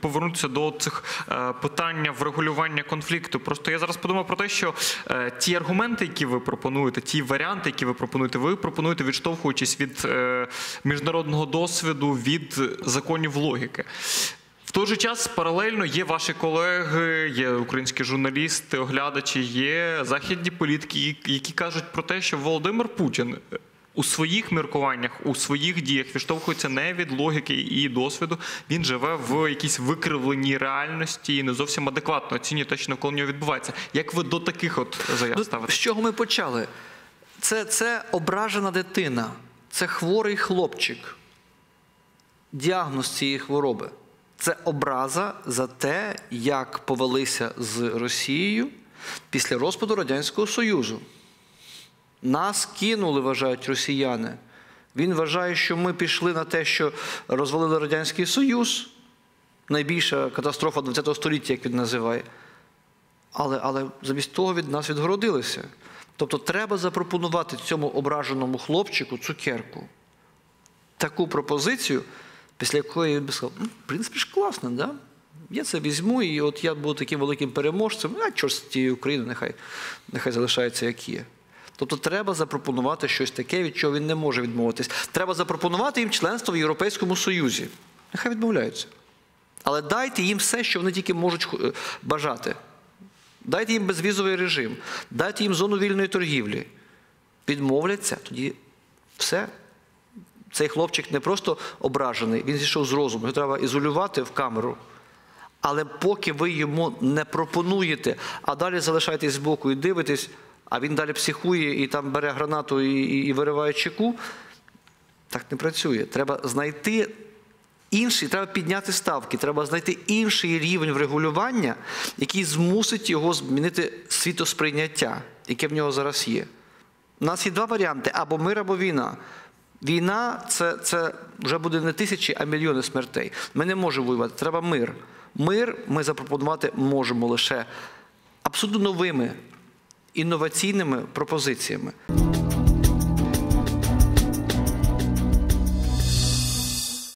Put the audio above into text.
повернутися до цих е, питання врегулювання конфлікту. Просто я зараз подумав про те, що е, ті аргументи, які ви пропонуєте, ті варіанти, які ви пропонуєте, ви пропонуєте відштовхуючись від е, міжнародного досвіду, від законів логіки. В той же час паралельно є ваші колеги, є українські журналісти, оглядачі, є західні політики, які кажуть про те, що Володимир Путін у своїх міркуваннях, у своїх діях відштовхується не від логіки і досвіду. Він живе в якійсь викривленій реальності і не зовсім адекватно оцінює те, що навколо нього відбувається. Як ви до таких от заяв Ну, ставите? З чого ми почали? Це, це ображена дитина, це хворий хлопчик. Діагноз цієї хвороби. Це образа за те, як повелися з Росією після розпаду Радянського Союзу. Нас кинули, вважають росіяни. Він вважає, що ми пішли на те, що розвалили Радянський Союз, найбільша катастрофа ХХ століття, як він називає. Але, але замість того від нас відгородилися. Тобто треба запропонувати цьому ображеному хлопчику цукерку. Таку пропозицію, після якої він би сказав, «Ну, в принципі ж класно, да? я це візьму, і от я буду таким великим переможцем, а чорт з тієї України, нехай, нехай залишається як є. Тобто треба запропонувати щось таке, від чого він не може відмовитись. Треба запропонувати їм членство в Європейському Союзі. Нехай відмовляються. Але дайте їм все, що вони тільки можуть е, бажати. Дайте їм безвізовий режим, дайте їм зону вільної торгівлі. Відмовляться, тоді все. Цей хлопчик не просто ображений, він зійшов з розуму, його треба ізолювати в камеру. Але поки ви йому не пропонуєте, а далі залишаєтесь збоку і дивитесь, а він далі психує і там бере гранату і, і, і вириває чеку, так не працює. Треба знайти інший, треба підняти ставки, треба знайти інший рівень врегулювання, який змусить його змінити світосприйняття, яке в нього зараз є. У нас є два варіанти: або мир, або війна. Війна це, це вже буде не тисячі, а мільйони смертей. Ми не можемо воювати, треба мир. Мир ми запропонувати можемо лише абсолютно новими інноваційними пропозиціями.